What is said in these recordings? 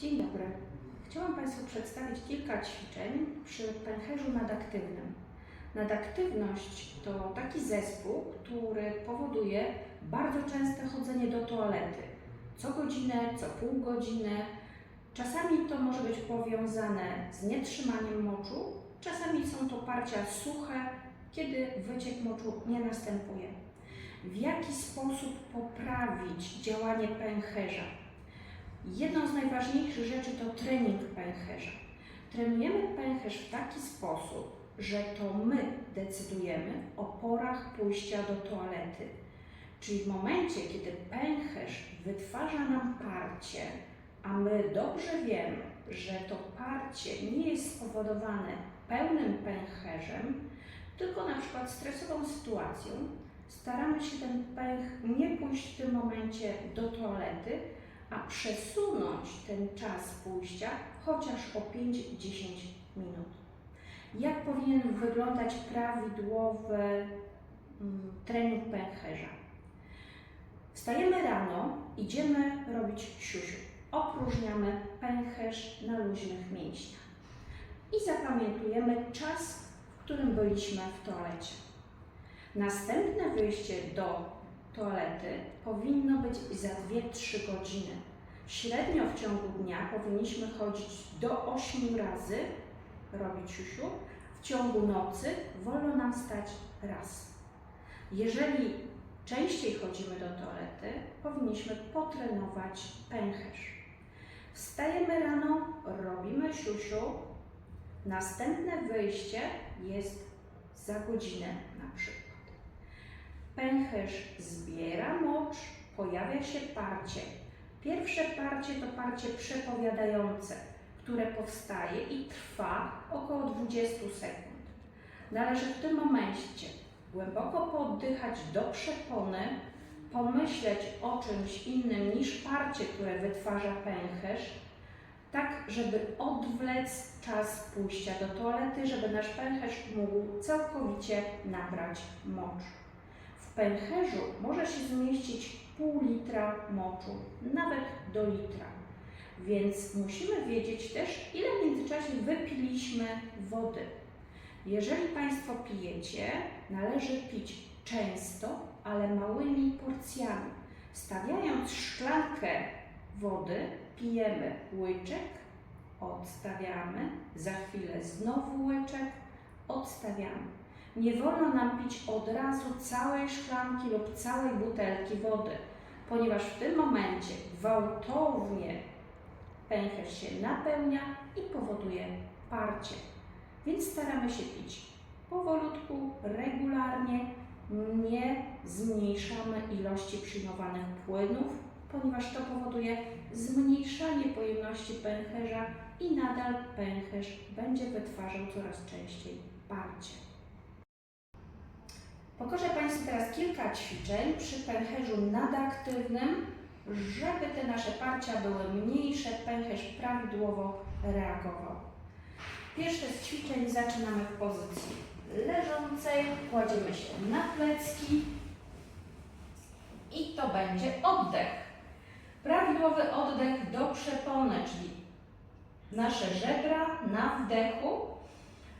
Dzień dobry. Chciałam Państwu przedstawić kilka ćwiczeń przy pęcherzu nadaktywnym. Nadaktywność to taki zespół, który powoduje bardzo częste chodzenie do toalety. Co godzinę, co pół godziny. Czasami to może być powiązane z nietrzymaniem moczu, czasami są to parcia suche, kiedy wyciek moczu nie następuje. W jaki sposób poprawić działanie pęcherza? Jedną z najważniejszych rzeczy to trening pęcherza. Trenujemy pęcherz w taki sposób, że to my decydujemy o porach pójścia do toalety. Czyli w momencie, kiedy pęcherz wytwarza nam parcie, a my dobrze wiemy, że to parcie nie jest spowodowane pełnym pęcherzem, tylko na przykład stresową sytuacją, staramy się ten pęch nie pójść w tym momencie do toalety, a przesunąć ten czas pójścia chociaż o 5-10 minut. Jak powinien wyglądać prawidłowy mm, trening pęcherza? Wstajemy rano, idziemy robić siusiu. Opróżniamy pęcherz na luźnych mięśniach i zapamiętujemy czas, w którym byliśmy w toalecie. Następne wyjście do toalety powinno być za 2-3 godziny. Średnio w ciągu dnia powinniśmy chodzić do 8 razy, robić siusiu. W ciągu nocy wolno nam stać raz. Jeżeli częściej chodzimy do toalety, powinniśmy potrenować pęcherz. Wstajemy rano, robimy siusiu. Następne wyjście jest za godzinę na przykład. Pęcherz zbiera mocz, pojawia się parcie. Pierwsze parcie to parcie przepowiadające, które powstaje i trwa około 20 sekund. Należy w tym momencie głęboko poddychać do przepony, pomyśleć o czymś innym niż parcie, które wytwarza pęcherz, tak żeby odwlec czas pójścia do toalety, żeby nasz pęcherz mógł całkowicie nabrać mocz. W pęcherzu może się zmieścić pół litra moczu, nawet do litra. Więc musimy wiedzieć też, ile w międzyczasie wypiliśmy wody. Jeżeli Państwo pijecie, należy pić często, ale małymi porcjami. Stawiając szklankę wody, pijemy łyczek, odstawiamy, za chwilę znowu łyczek, odstawiamy. Nie wolno nam pić od razu całej szklanki lub całej butelki wody, ponieważ w tym momencie gwałtownie pęcherz się napełnia i powoduje parcie. Więc staramy się pić powolutku, regularnie, nie zmniejszamy ilości przyjmowanych płynów, ponieważ to powoduje zmniejszanie pojemności pęcherza i nadal pęcherz będzie wytwarzał coraz częściej parcie. Pokażę Państwu teraz kilka ćwiczeń przy pęcherzu nadaktywnym, żeby te nasze parcia były mniejsze, pęcherz prawidłowo reagował. Pierwsze z ćwiczeń zaczynamy w pozycji leżącej, kładziemy się na plecki i to będzie oddech. Prawidłowy oddech do przepony, czyli nasze żebra na wdechu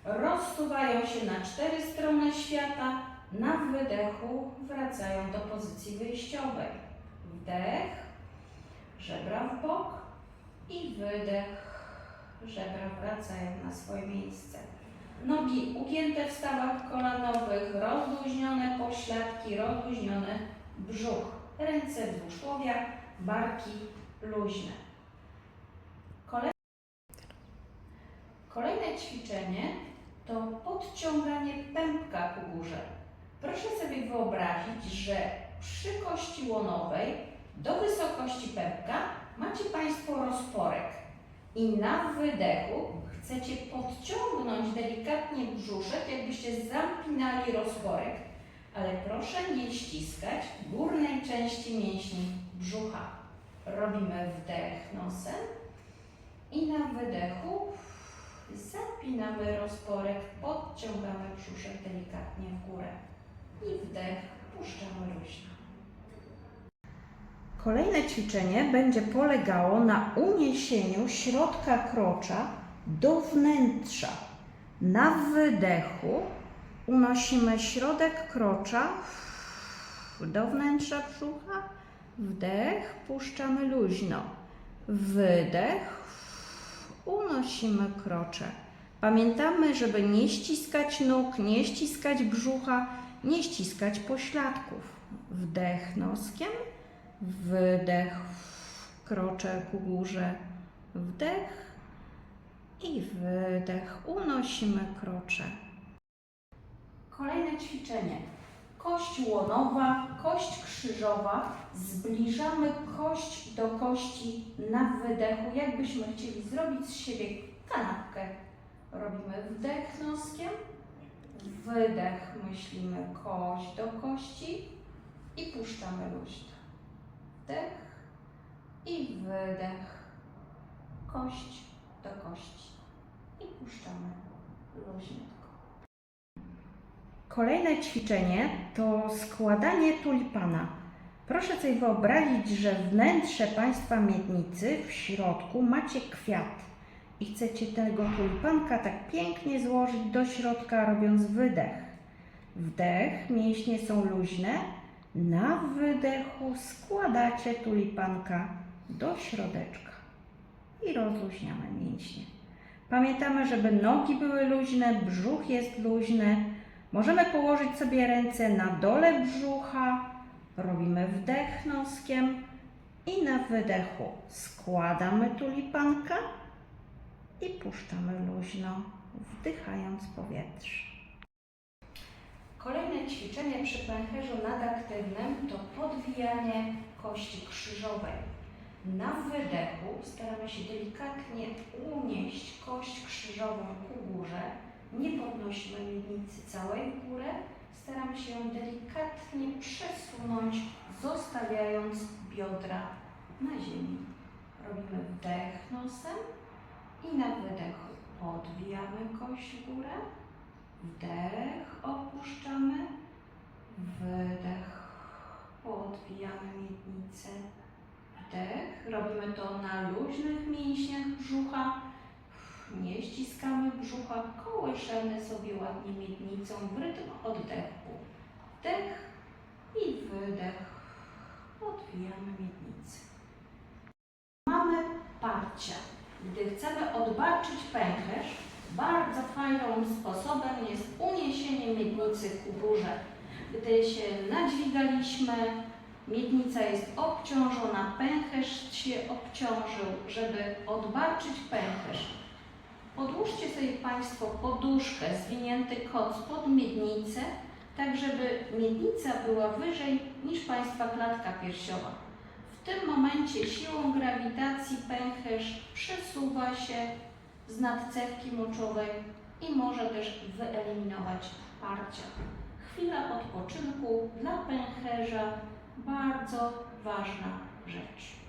rozsuwają się na cztery strony świata, na wydechu wracają do pozycji wyjściowej. Wdech, żebra w bok i wydech, żebra wracają na swoje miejsce. Nogi ugięte w stawach kolanowych, rozluźnione pośladki, rozluźniony brzuch. Ręce wzdłuż łowia, barki luźne. Kolej... Kolejne ćwiczenie to podciąganie pępka ku górze. Proszę sobie wyobrazić, że przy kości łonowej do wysokości pępka macie Państwo rozporek i na wydechu chcecie podciągnąć delikatnie brzuszek, jakbyście zampinali rozporek, ale proszę nie ściskać górnej części mięśni brzucha. Robimy wdech nosem i na wydechu zapinamy rozporek, podciągamy brzuszek delikatnie w górę i wdech puszczamy luźno. Kolejne ćwiczenie będzie polegało na uniesieniu środka krocza do wnętrza. Na wydechu unosimy środek krocza do wnętrza brzucha. Wdech, puszczamy luźno. Wydech, unosimy krocze. Pamiętamy, żeby nie ściskać nóg, nie ściskać brzucha, nie ściskać pośladków. Wdech noskiem, wydech, krocze ku górze, wdech i wydech. Unosimy krocze. Kolejne ćwiczenie. Kość łonowa, kość krzyżowa. Zbliżamy kość do kości na wydechu, jakbyśmy chcieli zrobić z siebie kanapkę. Robimy wdech wydech myślimy kość do kości i puszczamy luźno. Wdech i wydech. Kość do kości i puszczamy luźniutko. Kolejne ćwiczenie to składanie tulipana. Proszę sobie wyobrazić, że wnętrze Państwa miednicy w środku macie kwiat i chcecie tego tulipanka tak pięknie złożyć do środka, robiąc wydech. Wdech, mięśnie są luźne. Na wydechu składacie tulipanka do środeczka i rozluźniamy mięśnie. Pamiętamy, żeby nogi były luźne, brzuch jest luźny. Możemy położyć sobie ręce na dole brzucha. Robimy wdech noskiem i na wydechu składamy tulipanka i puszczamy luźno, wdychając powietrze. Kolejne ćwiczenie przy pęcherzu nadaktywnym to podwijanie kości krzyżowej. Na wydechu staramy się delikatnie unieść kość krzyżową ku górze. Nie podnosimy miednicy całej w górę. Staramy się ją delikatnie przesunąć, zostawiając biodra na ziemi. Robimy wdech nosem i na wydechu podwijamy kość w górę. Wdech, opuszczamy. Wydech, podwijamy miednicę. Wdech, robimy to na luźnych mięśniach brzucha. Nie ściskamy brzucha, kołyszemy sobie ładnie miednicą w rytm oddechu. Wdech i wydech. Podwijamy miednicę. Mamy parcia. Gdy chcemy odbarczyć pęcherz, bardzo fajnym sposobem jest uniesienie miednicy ku górze. Gdy się nadźwigaliśmy, miednica jest obciążona, pęcherz się obciążył. Żeby odbarczyć pęcherz, podłóżcie sobie Państwo poduszkę, zwinięty koc pod miednicę, tak żeby miednica była wyżej niż Państwa klatka piersiowa. W tym momencie siłą grawitacji pęcherz przesuwa się z nadcewki moczowej i może też wyeliminować parcia. Chwila odpoczynku dla pęcherza bardzo ważna rzecz.